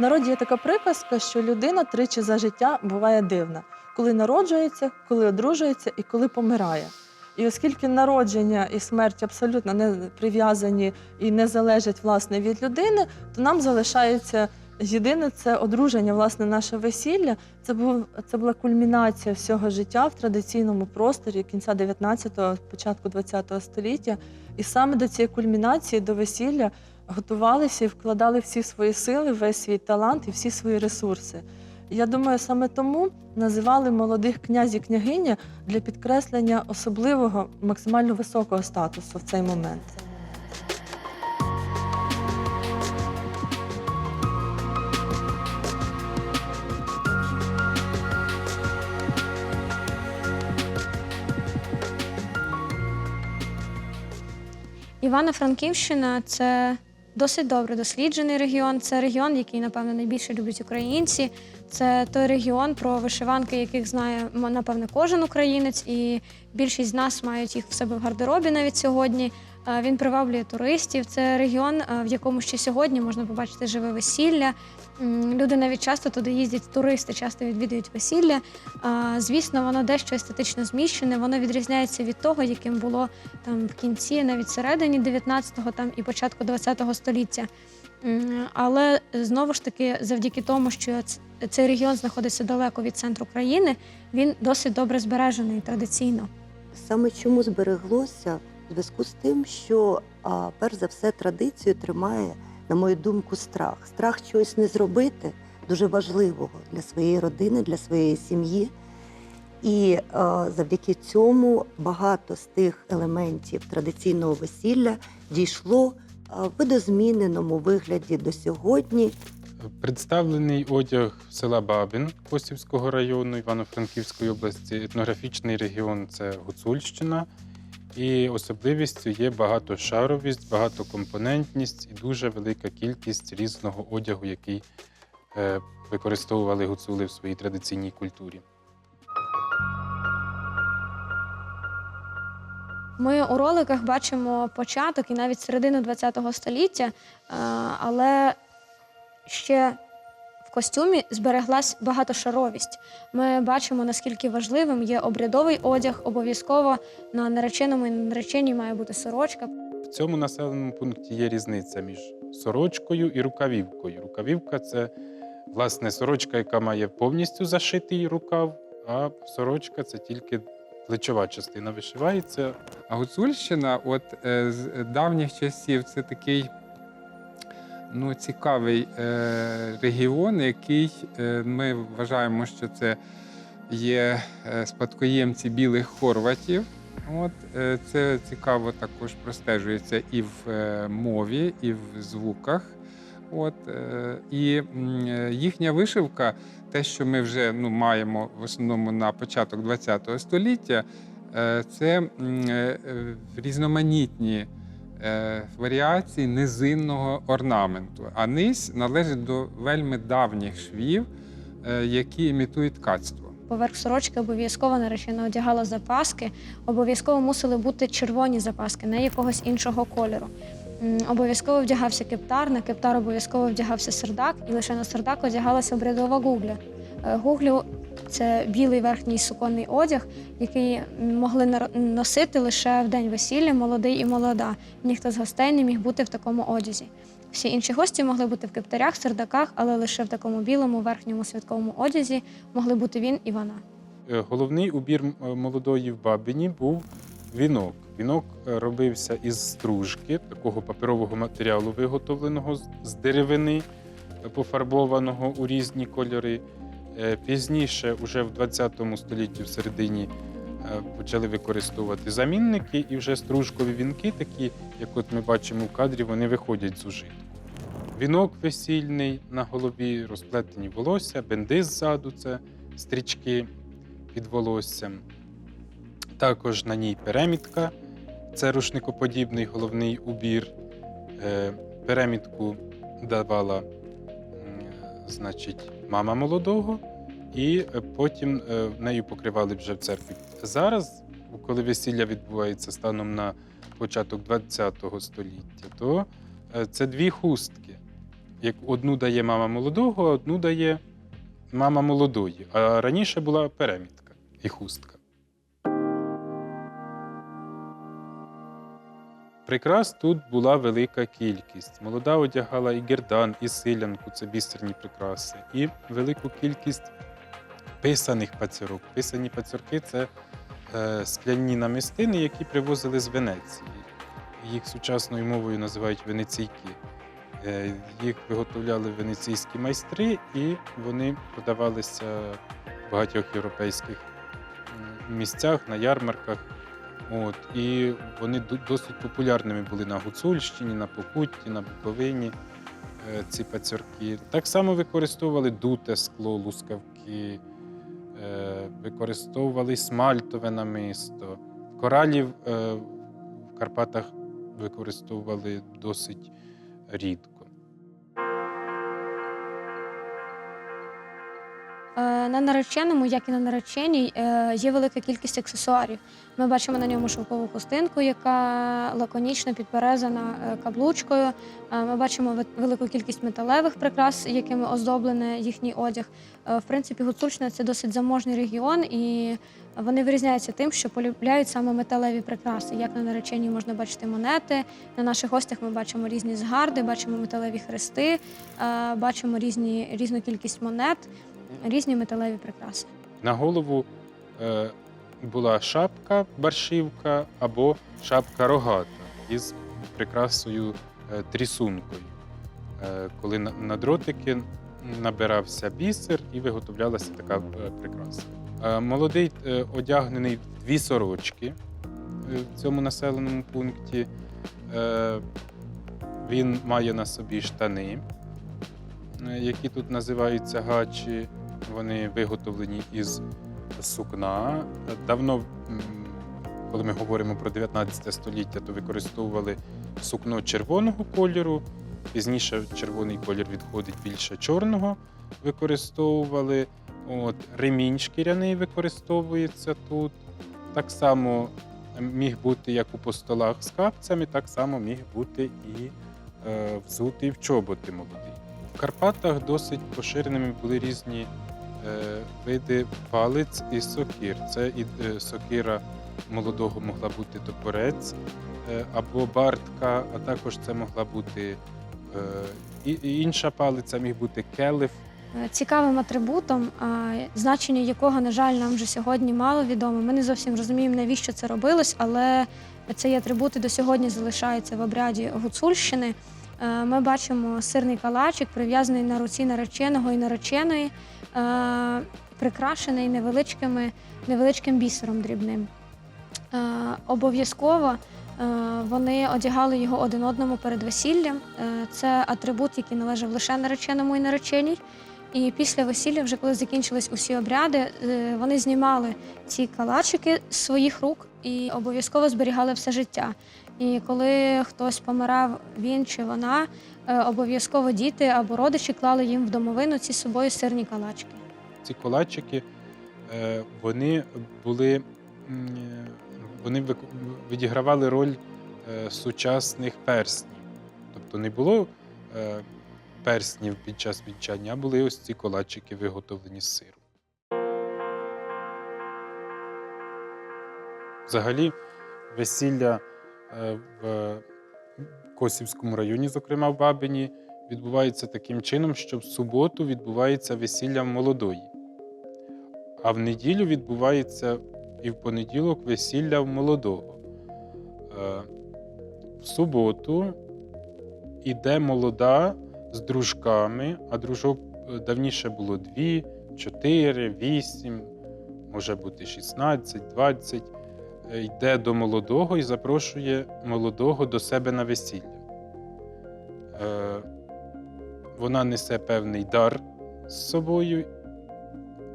Народі є така приказка, що людина тричі за життя буває дивна, коли народжується, коли одружується і коли помирає. І оскільки народження і смерть абсолютно не прив'язані і не залежать власне від людини, то нам залишається єдине це одруження, власне, наше весілля. Це був це була кульмінація всього життя в традиційному просторі кінця 19-го, початку 20-го століття. І саме до цієї кульмінації, до весілля, готувалися і вкладали всі свої сили, весь свій талант і всі свої ресурси. Я думаю, саме тому називали молодих князь і княгиня для підкреслення особливого, максимально високого статусу в цей момент. Івано-Франківщина це досить добре досліджений регіон. Це регіон, який, напевно, найбільше люблять українці. Це той регіон, про вишиванки, яких знає, м, напевно, кожен українець, і більшість з нас мають їх в себе в гардеробі навіть сьогодні. Е, Він приваблює туристів. Це регіон, е, в якому ще сьогодні можна побачити живе весілля. Люди навіть часто туди їздять, туристи часто відвідують весілля. Звісно, воно дещо естетично зміщене, воно відрізняється від того, яким було там в кінці, навіть середині 19-го там і початку 20-го століття. Але знову ж таки, завдяки тому, що цей регіон знаходиться далеко від центру країни, він досить добре збережений традиційно. Саме чому збереглося в зв'язку з тим, що перш за все традицію тримає, на мою думку, страх. Страх чогось не зробити дуже важливого для своєї родини, для своєї сім'ї. І а, завдяки цьому багато з тих елементів традиційного весілля дійшло а, в видозміненому вигляді до сьогодні. Представлений одяг села Бабин Косівського району Івано-Франківської області. Етнографічний регіон це Гуцульщина. І особливістю є багатошаровість, багатокомпонентність і дуже велика кількість різного одягу, який е, використовували гуцули в своїй традиційній культурі. Ми у роликах бачимо початок і навіть середину ХХ століття, е, але ще в костюмі збереглась багатошаровість. Ми бачимо, наскільки важливим є обрядовий одяг. Обов'язково на нареченому і нареченій має бути сорочка. В цьому населеному пункті є різниця між сорочкою і рукавівкою. Рукавівка це власне сорочка, яка має повністю зашитий рукав, а сорочка це тільки плечова частина вишивається. А Гуцульщина, от е, з давніх часів, це такий ну, цікавий е, регіон, який е, ми вважаємо, що це є е, спадкоємці білих хорватів. От, е, це цікаво також простежується і в е, мові, і в звуках. От, е, і е, їхня вишивка, те, що ми вже ну, маємо в основному на початок ХХ століття, Е, це е, е, різноманітні е, варіації низинного орнаменту. А низ належить до вельми давніх швів, е, які імітують ткацтво. Поверх сорочки обов'язково наречена одягала запаски. Обов'язково мусили бути червоні запаски, не якогось іншого кольору. Обов'язково вдягався кептар, на кептар обов'язково вдягався сердак, і лише на сердак одягалася обрядова гугля. Е, Гуглю це білий верхній суконний одяг, який могли носити лише в день весілля молодий і молода. Ніхто з гостей не міг бути в такому одязі. Всі інші гості могли бути в кептарях, сердаках, але лише в такому білому верхньому святковому одязі могли бути він і вона. Е, Головний убір е, молодої в Бабині був вінок. Вінок е, робився із стружки, такого паперового матеріалу, виготовленого з- деревини, пофарбованого у різні кольори. Е, Пізніше, уже в 20 столітті, в середині, е, почали використовувати замінники, і вже стружкові вінки, такі, як от ми бачимо в кадрі, вони виходять з ужитку. Вінок весільний на голові, розплетені волосся, бенди ззаду це стрічки під волоссям. Також на ній перемітка, це рушникоподібний головний убір. Е, Перемітку давала значить, мама молодого, і е, потім е, нею покривали вже в церкві. Зараз, коли весілля відбувається станом на початок ХХ століття, то е, це дві хустки. як одну дає мама молодого, а одну дає мама молодої. А раніше була перемітка і хустка. Прикрас тут була велика кількість. Молода одягала і гердан, і силянку це бісерні прикраси, і велику кількість писаних пацюрок. Писані пацюрки це е, скляні намистини, які привозили з Венеції. Їх сучасною мовою називають венеційки. Е, Їх виготовляли венеційські майстри, і вони продавалися в багатьох європейських місцях, на ярмарках. От, і вони досить популярними були на Гуцульщині, на Покутті, на Буковині. е, Ці пацюрки. Так само використовували дуте скло, лускавки, використовували смальтове намисто. Коралів е, в Карпатах використовували досить рідко. На нареченому, як і на нареченій, е, є велика кількість аксесуарів. Ми бачимо на ньому шовкову хустинку, яка лаконічно підперезана е, каблучкою. Е, Ми бачимо ве- велику кількість металевих прикрас, якими оздоблений їхній одяг. Е, В принципі, Гуцульщина це досить заможний регіон, і вони вирізняються тим, що полюбляють саме металеві прикраси. Як на нареченні можна бачити монети. На наших гостях ми бачимо різні згарди, бачимо металеві хрести, е, бачимо різні, різну кількість монет різні металеві прикраси. На голову е, була шапка баршівка або шапка рогата із прикрасою е, трісункою. Е, коли на, на дротики набирався бісер і виготовлялася така е, прикраса. Е, молодий е, одягнений в дві сорочки е, в цьому населеному пункті. Е, він має на собі штани, е, які тут називаються гачі. Вони виготовлені із сукна. Давно, коли ми говоримо про 19 століття, то використовували сукно червоного кольору. Пізніше червоний колір відходить більше чорного. Використовували. От, ремінь шкіряний використовується тут. Так само міг бути як у постолах з капцями, так само міг бути і е, взутий в чоботи молодий. В Карпатах досить поширеними були різні види палиць і сокир. Це і е, сокира молодого могла бути топорець е, або бартка, а також це могла бути е, інша палиця, міг бути келиф. Е, Цікавим атрибутом, значення якого, на жаль, нам вже сьогодні мало відомо. Ми не зовсім розуміємо, навіщо це робилось, але цей атрибут і до сьогодні залишається в обряді Гуцульщини. Е, Ми бачимо сирний калачик, прив'язаний на руці нареченого і нареченої, е, прикрашений невеличкими, невеличким бісером дрібним. Е, Обов'язково вони одягали його один одному перед весіллям. Це атрибут, який належав лише нареченому і нареченій. І після весілля, вже коли закінчились усі обряди, вони знімали ці калачики з своїх рук і обов'язково зберігали все життя. І коли хтось помирав, він чи вона, е, обов'язково діти або родичі клали їм в домовину ці собою сирні калачки. ці колачики, е, вони були, е, вони відігравали роль сучасних перснів. Тобто не було перснів під час вінчання, а були ось ці колачики, виготовлені з сиру. Взагалі, весілля в Косівському районі, зокрема в Бабині, відбувається таким чином, що в суботу відбувається весілля молодої, а в неділю відбувається і в понеділок весілля молодого. Е, В суботу іде молода з дружками, а дружок е, давніше було 2, 4, 8, може бути 16, 20. Йде до молодого і запрошує молодого до себе на весілля. Е, вона несе певний дар з собою.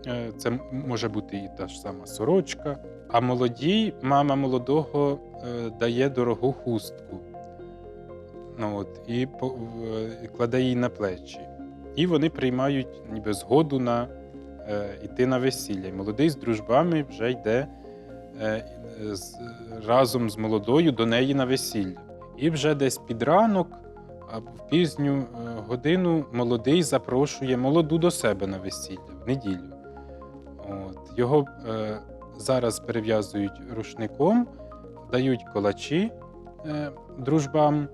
Е, Це може бути і та ж сама сорочка. А молодій мама молодого е, дає дорогу хустку. Ну, от, і кладе її на плечі. І вони приймають ніби згоду на йти на весілля. І молодий з дружбами вже йде разом з молодою до неї на весілля. І вже десь під ранок а в пізню е, годину молодий запрошує молоду до себе на весілля в неділю. От. Його е, зараз перев'язують рушником, дають колачі е, дружбам,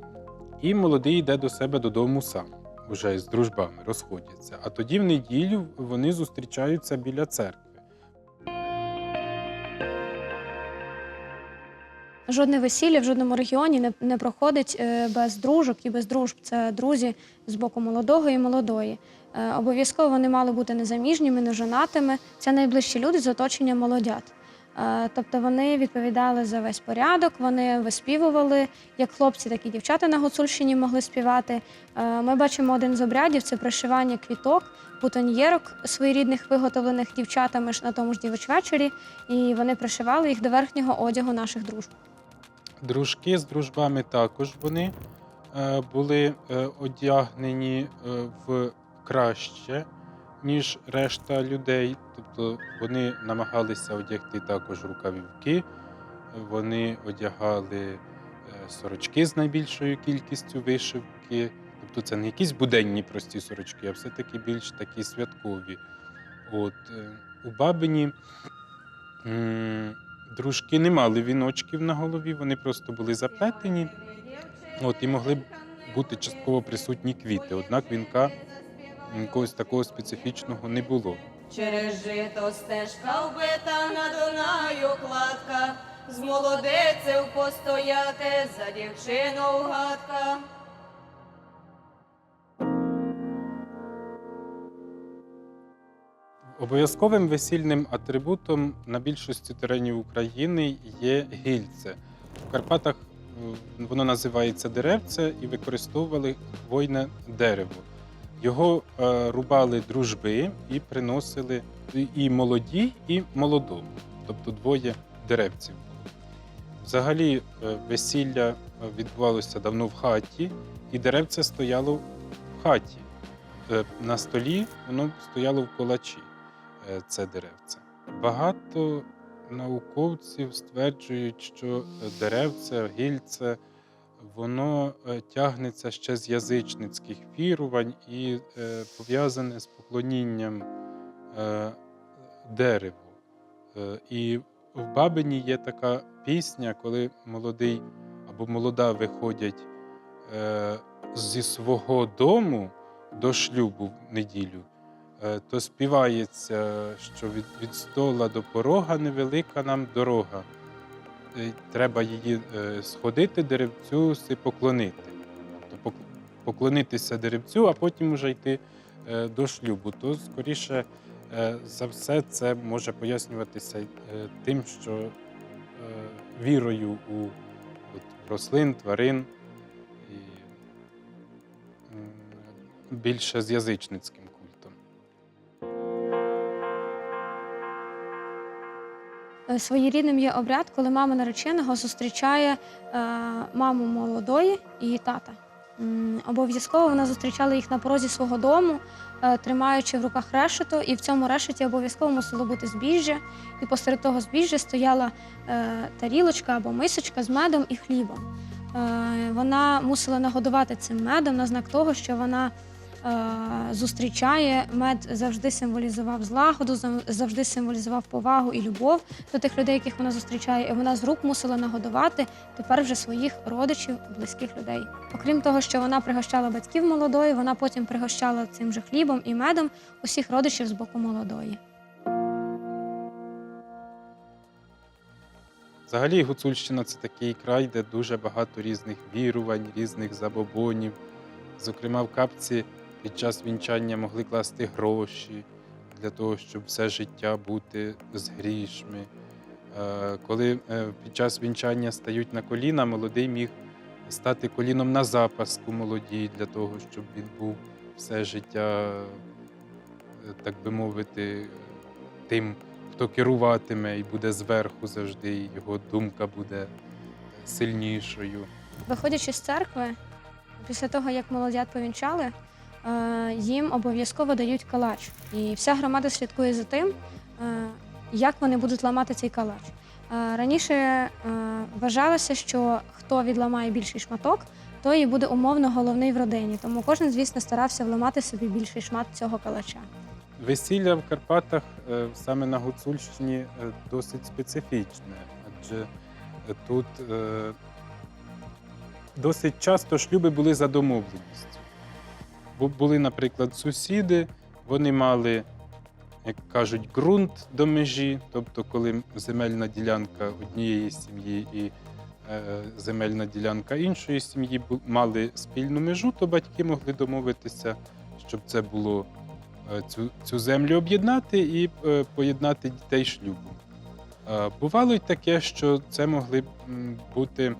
і молодий йде до себе додому сам, уже з дружбами розходяться. А тоді в неділю вони зустрічаються біля церкви. Жодне весілля в жодному регіоні не, не проходить е, без дружок і без дружб. Це друзі з боку молодого і молодої. Е, Обов'язково вони мали бути незаміжніми, нежонатими. Це найближчі люди з оточення молодят. Е, Тобто вони відповідали за весь порядок, вони виспівували, як хлопці, так і дівчата на Гуцульщині могли співати. Ми бачимо один з обрядів це пришивання квіток, бутоньєрок своєрідних, виготовлених дівчатами ж на тому ж дівочвечері, і вони пришивали їх до верхнього одягу наших дружб. Дружки з дружбами також вони е, були е, одягнені е, в краще, ніж решта людей. Тобто вони намагалися одягти також рукавівки, вони одягали е, сорочки з найбільшою кількістю вишивки. Тобто це не якісь буденні прості сорочки, а все-таки більш такі святкові. От, е, у Бабині дружки не мали віночків на голові, вони просто були заплетені от, і могли б бути частково присутні квіти. Однак вінка якогось такого специфічного не було. Через жито стежка вбита на Дунаю кладка, з молодицею постояти за дівчину гадка. Обов'язковим весільним атрибутом на більшості теренів України є гільце. В Карпатах е, воно називається деревце і використовували хвойне дерево. Його е, рубали дружби і приносили і- молоді, і молодому, тобто двоє деревців. Взагалі, е, весілля відбувалося давно в хаті, і деревце стояло в хаті. На столі воно стояло в колачі це деревце. Багато науковців стверджують, що е, деревце, гільце, воно е, тягнеться ще з язичницьких вірувань і е, пов'язане з поклонінням е, дереву. Е, І в Бабині є така пісня, коли молодий або молода виходять е, зі свого дому до шлюбу в неділю, е, то співається, що від, від стола до порога невелика нам дорога. Е, Треба її е, сходити деревцю си поклонити. Тобто поклонитися деревцю, а потім вже йти е, до шлюбу. То скоріше е, за все це може пояснюватися е, тим, що е, вірою у рослин, тварин і більше з язичницьким Своєрідним є обряд, коли мама нареченого зустрічає е, маму молодої і тата. Обов'язково вона зустрічала їх на порозі свого дому, е, тримаючи в руках решето, і в цьому решеті обов'язково мусило бути збіжжя. І посеред того збіжжя стояла е, тарілочка або мисочка з медом і хлібом. Е, Вона мусила нагодувати цим медом на знак того, що вона е, зустрічає. Мед завжди символізував злагоду, завжди символізував повагу і любов до тих людей, яких вона зустрічає. І вона з рук мусила нагодувати тепер вже своїх родичів, близьких людей. Окрім того, що вона пригощала батьків молодої, вона потім пригощала цим же хлібом і медом усіх родичів з боку молодої. Взагалі, Гуцульщина це такий край, де дуже багато різних вірувань, різних забобонів. Зокрема, в капці під час вінчання могли класти гроші для того, щоб все життя бути з грішми. Е, Коли е, під час вінчання стають на коліна, молодий міг стати коліном на запаску молодій для того, щоб він був все життя, е, так би мовити, тим, хто керуватиме і буде зверху завжди, і його думка буде сильнішою. Виходячи з церкви, після того, як молодят повінчали, їм обов'язково дають калач. І вся громада слідкує за тим, е, як вони будуть ламати цей калач. Е, Раніше е, вважалося, що хто відламає більший шматок, той і буде умовно головний в родині. Тому кожен, звісно, старався вламати собі більший шмат цього калача. Весілля в Карпатах е, саме на Гуцульщині е, досить специфічне, адже е, тут е, досить часто шлюби були за домовленістю. Бу- Були, наприклад, сусіди, вони мали, як кажуть, ґрунт до межі, тобто, коли земельна ділянка однієї сім'ї і е, земельна ділянка іншої сім'ї мали спільну межу, то батьки могли домовитися, щоб це було е, цю, цю землю об'єднати і е, поєднати дітей шлюбом. Е, Бувало й таке, що це могли бути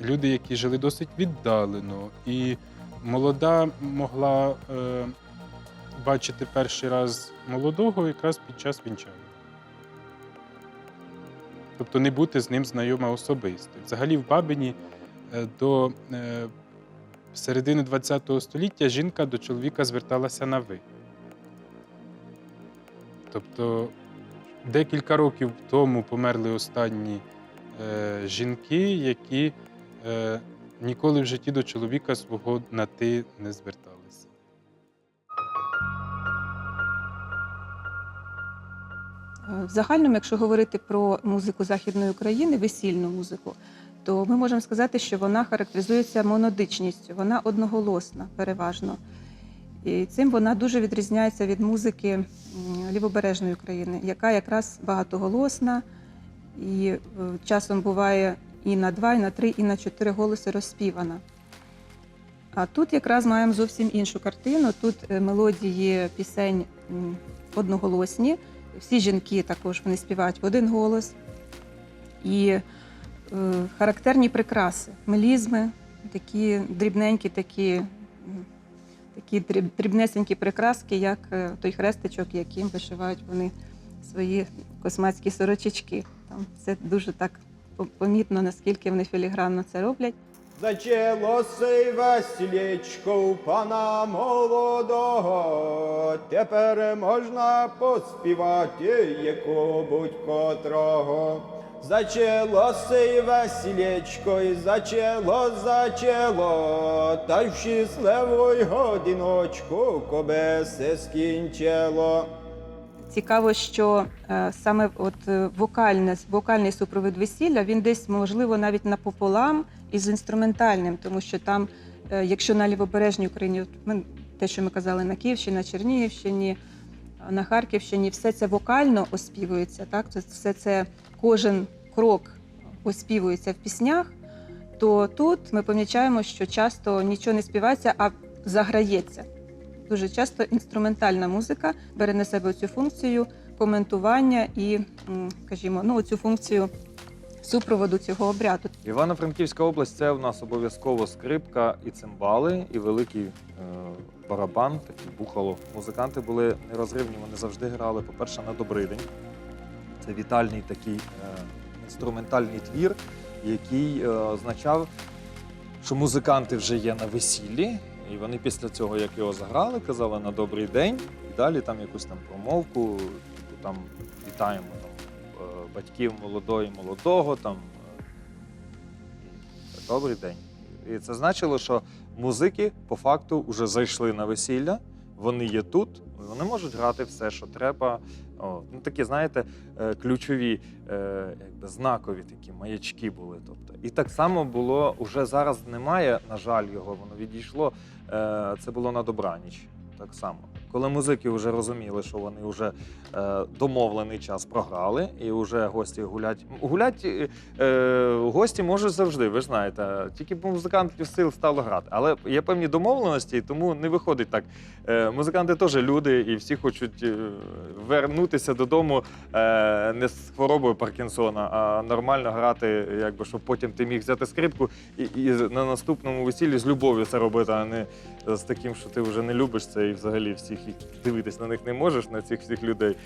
люди, які жили досить віддалено, і молода могла е, бачити перший раз молодого якраз під час вінчання. Тобто не бути з ним знайома особисто. Взагалі в Бабині е, до е, середини ХХ століття жінка до чоловіка зверталася на ви. Тобто декілька років тому померли останні е, жінки, які е, ніколи в житті до чоловіка свого на ти не зверталися. Е, В загальному, якщо говорити про музику Західної України, весільну музику, то ми можемо сказати, що вона характеризується монодичністю, вона одноголосна переважно. І цим вона дуже відрізняється від музики лівобережної України, яка якраз багатоголосна і е, часом буває і на два, і на три, і на чотири голоси розспівана. А тут якраз маємо зовсім іншу картину. Тут е, мелодії пісень одноголосні, всі жінки також вони співають в один голос. І е, характерні прикраси, мелізми, такі дрібненькі, такі, такі дрібнесенькі прикраски, як е, той хрестичок, яким вишивають вони свої космацькі сорочечки. Там це дуже так помітно, наскільки вони філігранно це роблять. Зачалося й весілечко у пана молодого, тепер можна поспівати яку будь-котрого. Зачалося й весілечко, і зачало, зачало, та й в щасливій годиночку, коби скінчило. Цікаво, що е, саме от е, вокальне, вокальний супровід весілля він десь можливо навіть напополам із інструментальним, тому що там, е, якщо на лівобережній Україні, ми, те, що ми казали на Київщині, на Чернігівщині, на Харківщині, все це вокально оспівується. Так, все це кожен крок оспівується в піснях. То тут ми помічаємо, що часто нічого не співається, а заграється. Дуже часто інструментальна музика бере на себе цю функцію коментування і, скажімо, ну, цю функцію супроводу цього обряду. Івано-Франківська область це у нас обов'язково скрипка і цимбали, і великий е, барабан, такий бухало. Музиканти були нерозривні, вони завжди грали, по-перше, на добрий день. Це вітальний такий е, інструментальний твір, який е, означав, що музиканти вже є на весіллі, і вони після цього, як його заграли, казали на добрий день, і далі там якусь там промовку, типу там вітаємо там, е, батьків молодої, молодого, там е, добрий день. І це значило, що музики по факту вже зайшли на весілля, вони є тут, вони можуть грати все, що треба. О, ну, такі, знаєте, е, ключові, е, якби знакові такі маячки були. Тобто. І так само було, уже зараз немає, на жаль, його, воно відійшло. Е, Це було на добраніч. Так само. Коли музики вже розуміли, що вони вже е, домовлений час програли, і вже гості гулять. Гулять е, гості можуть завжди, ви ж знаєте. Тільки музикантів сил стало грати. Але є певні домовленості, тому не виходить так. Е, музиканти теж люди, і всі хочуть е, вернутися додому е, не з хворобою Паркінсона, а нормально грати, якби щоб потім ти міг взяти скрипку і, і на наступному весіллі з любов'ю це робити, а не з таким, що ти вже не любиш це і взагалі всіх і дивитись на них не можеш, на цих всіх людей.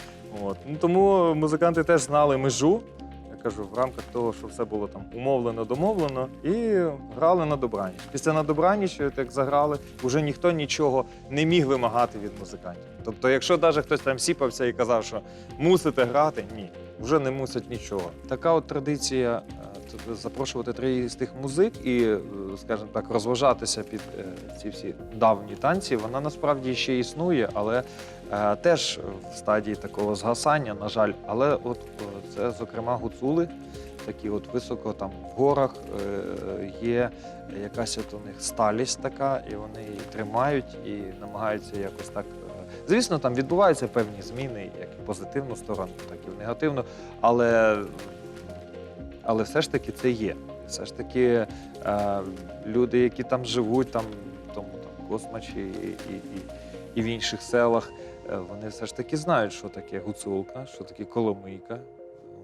От. Ну, тому музиканти теж знали межу. Я кажу, в рамках того, що все було там умовлено, домовлено, і грали на добраніч. Після на добраніч, от як заграли, вже ніхто нічого не міг вимагати від музикантів. Тобто, якщо навіть хтось там сіпався і казав, що мусите грати, ні, вже не мусять нічого. Така от традиція запрошувати троїстих музик і, е, скажімо так, розважатися під е, ці всі давні танці, вона насправді ще існує, але е, теж в стадії такого згасання, на жаль. Але от це, зокрема, гуцули, такі от високо там в горах є якась от у них сталість така, і вони її тримають і намагаються якось так. Звісно, там відбуваються певні зміни, як в позитивну сторону, так і в негативну, але, але все ж таки це є. Все ж таки е, люди, які там живуть, там, тому там, Космачі і, і, і, і в інших селах, е, вони все ж таки знають, що таке гуцулка, що таке коломийка.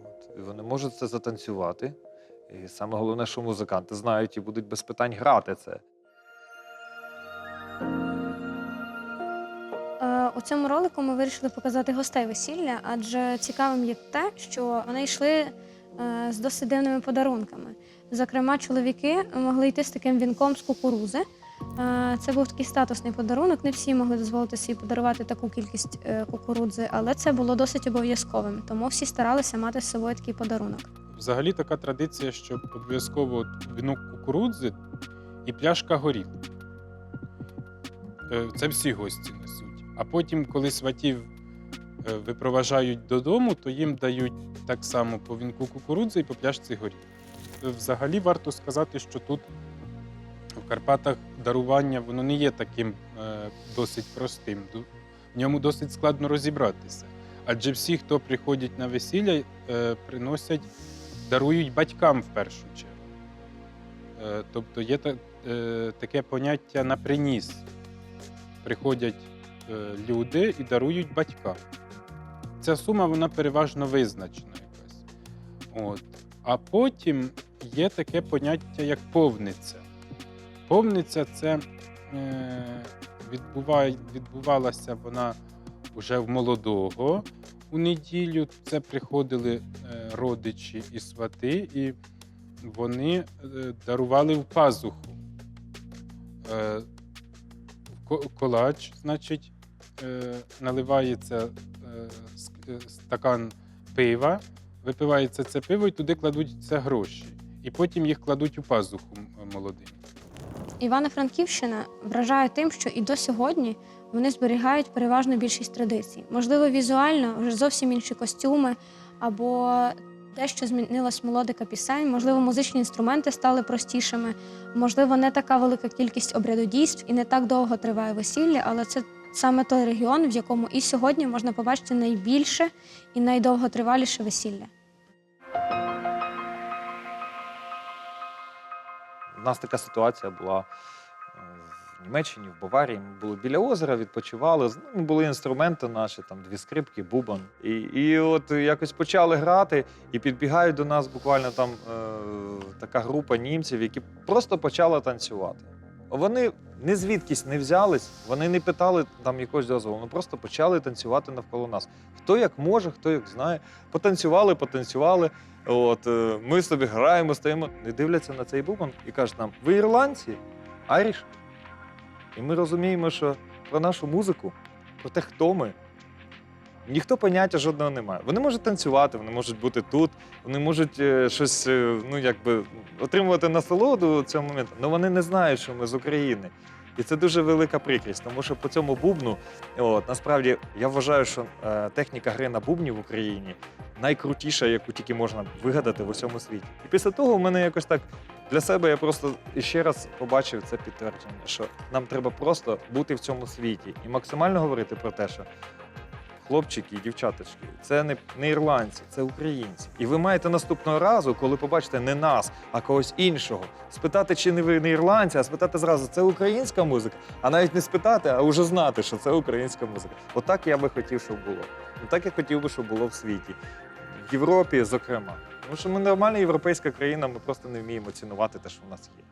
От. І вони можуть це затанцювати. І саме головне, що музиканти знають і будуть без питань грати це. Е, У цьому ролику ми вирішили показати гостей весілля, адже цікавим є те, що вони йшли з досить дивними подарунками. Зокрема, чоловіки могли йти з таким вінком з кукурузи. Е, Це був такий статусний подарунок. Не всі могли дозволити собі подарувати таку кількість е, кукурудзи, але це було досить обов'язковим, тому всі старалися мати з собою такий подарунок. Взагалі така традиція, що обов'язково вінок кукурудзи і пляшка горілки. Е, Це всі гості несуть. А потім, коли сватів е, випроважають додому, то їм дають так само по вінку кукурудзи і по пляшці горілки. Е, Взагалі варто сказати, що тут в Карпатах дарування воно не є таким е, досить простим. В ньому досить складно розібратися. Адже всі, хто приходять на весілля, е, приносять, дарують батькам в першу чергу. Е, тобто є та, е, таке поняття на приніс. Приходять е, люди і дарують батькам. Ця сума вона переважно визначена якась. От. А потім є таке поняття, як повниця. Повниця це е, відбуває, відбувалася вона вже в молодого у неділю. Це приходили е, родичі і свати, і вони е, дарували в пазуху. Е, колач, значить, наливається е, е, стакан пива, випивається це пиво, і туди кладуть це гроші. І потім їх кладуть у пазуху молодим. Івано-Франківщина вражає тим, що і до сьогодні вони зберігають переважно більшість традицій. Можливо, візуально вже зовсім інші костюми, або дещо змінилась мелодика пісень, можливо, музичні інструменти стали простішими, можливо, не така велика кількість обрядодійств і не так довго триває весілля, але це саме той регіон, в якому і сьогодні можна побачити найбільше і найдовготриваліше весілля. У нас така ситуація була е, в Німеччині, в Баварії. Ми були біля озера, відпочивали. Ну, були інструменти наші, там дві скрипки, бубон. І, і от якось почали грати, і підбігають до нас буквально там е, така група німців, які просто почали танцювати. Вони не звідкись не взялись, вони не питали там якогось дозволу, вони просто почали танцювати навколо нас. Хто як може, хто як знає. Потанцювали, потанцювали. От е, ми собі граємо, стоїмо, і дивляться на цей бубон і кажуть нам: ви ірландці, Аріш? І ми розуміємо, що про нашу музику, про те, хто ми, ніхто поняття жодного не має. Вони можуть танцювати, вони можуть бути тут, вони можуть е, щось, е, ну якби отримувати насолоду цього моменту, але вони не знають, що ми з України. І це дуже велика прикрість, тому що по цьому бубну, от насправді я вважаю, що е, техніка гри на бубні в Україні найкрутіша, яку тільки можна вигадати в усьому світі. І після того в мене якось так для себе я просто ще раз побачив це підтвердження, що нам треба просто бути в цьому світі і максимально говорити про те, що хлопчики і дівчаточки, це не, не ірландці, це українці. І ви маєте наступного разу, коли побачите не нас, а когось іншого, спитати, чи не ви не ірландці, а спитати зразу, це українська музика, а навіть не спитати, а вже знати, що це українська музика. Отак я би хотів, щоб було. Так я хотів би, щоб було в світі. В Європі, зокрема. Тому що ми нормальна європейська країна, ми просто не вміємо цінувати те, що в нас є.